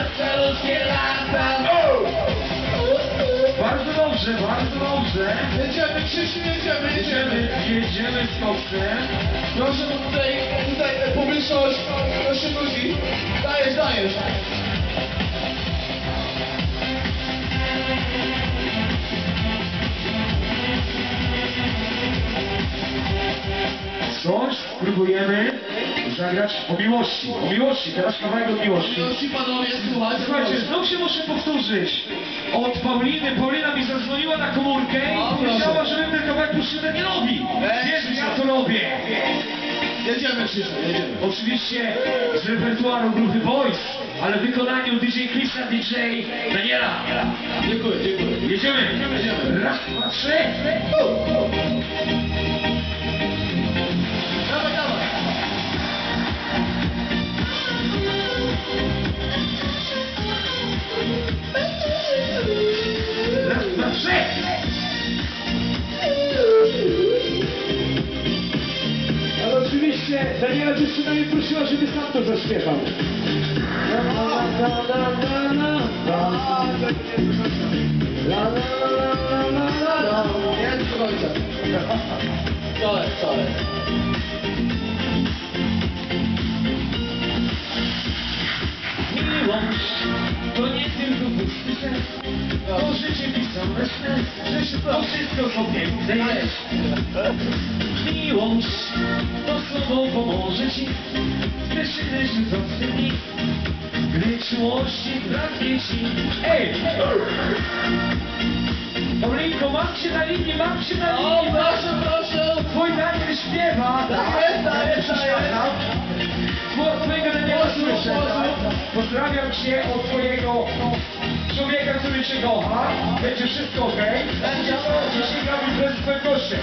lata. Bardzo dobrze, bardzo dobrze. Jedziemy, Krzysiu, jedziemy, Jedziemy, jedziemy. z koksem. Proszę, bo tutaj, tutaj e, publiczność, proszę ludzi. Dajesz, dajesz. Coś spróbujemy zagrać o miłości. O miłości, teraz kawałek o miłości. Słuchajcie. Znów się muszę powtórzyć. Od Pauliny, Paulina mi zadzwoniła na komórkę i proszę. powiedziała, żebym ten kawałek puścił Danielowi. Weź, Wiesz, ja to robię. Jedziemy, Krzysiu, jedziemy. Oczywiście z repertuaru grupy Boys, ale w wykonaniu DJ Chrisa, DJ Daniela. Dziękuję, dziękuję. Jedziemy. Jedziemy. Raz, dwa, trzy. Oczywiście Daniela dziewczyna mnie prosiła, żeby sam to zaśpiewał. Nie, do końca. Wcale, wcale. To życie snem, że się to wszystko sobie jest. Miłość to słowo pomoże ci, gdy się leży dni, gdy czułości braknie ci. Ej! Paulinko, mam cię na linii, mam cię na O, linii, proszę, proszę. Twój Daniel śpiewa! Daję, daję, daję. Głos twojego Daniela Głosu, słyszę. głosu. Pozdrawiam cię od twojego człowieka, cię kocha. Będzie wszystko ok. Będzie. Dzisiaj gramy bez prędkości.